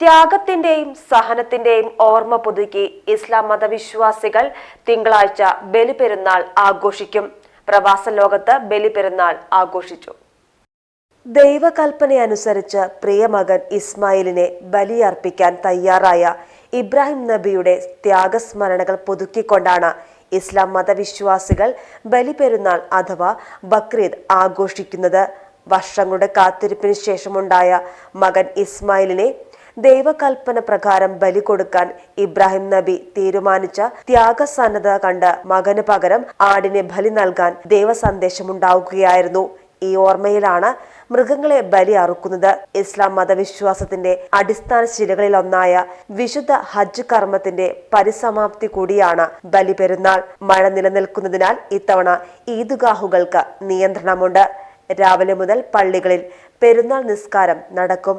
ത്യാഗത്തിന്റെയും സഹനത്തിന്റെയും ഓർമ്മ പുതുക്കി ഇസ്ലാം മതവിശ്വാസികൾ തിങ്കളാഴ്ച ബലിപെരുന്നാൾ ആഘോഷിക്കും. പ്രവാസ ലോകത്ത് ബലിപെരുന്നാൾ ആഘോഷിച്ചു. ദൈവകൽപ്പനയനുസരിച്ച് പ്രിയമകൻ ഇസ്മായിലിനെ ബലിയർപ്പിക്കാൻ തയ്യാറായ ഇബ്രാഹിം നബിയുടെ ത്യാഗസ്മരണകൾ പുതുക്കിക്കൊണ്ടാണ് ഇസ്ലാം മതവിശ്വാസികൾ ബലിപെരുന്നാൾ അഥവാ ബക്രീദ് ആഘോഷിക്കുന്നത്. വർഷങ്ങളുടെ കാത്തിരിപ്പിന് ശേഷമുണ്ടായ മകൻ ഇസ്മായിലിനെ ദൈവകൽപ്പന പ്രകാരം ബലി കൊടുക്കാൻ ഇബ്രാഹിം നബി തീരുമാനിച്ച ത്യാഗസന്നത കണ്ട് മകന് പകരം ആടിനെ ബലി നൽകാൻ ദൈവസന്ദേശമുണ്ടാവുകയായിരുന്നു. ഈ ഓർമ്മയിലാണ് മൃഗങ്ങളെ ബലി അറുക്കുന്നത്. ഇസ്ലാം മതവിശ്വാസത്തിന്റെ അടിസ്ഥാന ശിലകളിലൊന്നായ വിശുദ്ധ ഹജ്ജ് കർമ്മത്തിന്റെ പരിസമാപ്തി കൂടിയാണ് ബലി പെരുന്നാൾ. മഴ നിലനിൽക്കുന്നതിനാൽ ഇത്തവണ ഈദ്ഗാഹുകൾക്ക് നിയന്ത്രണമുണ്ട്. രാവിലെ മുതൽ പള്ളികളിൽ പെരുന്നാൾ നിസ്കാരം നടക്കും.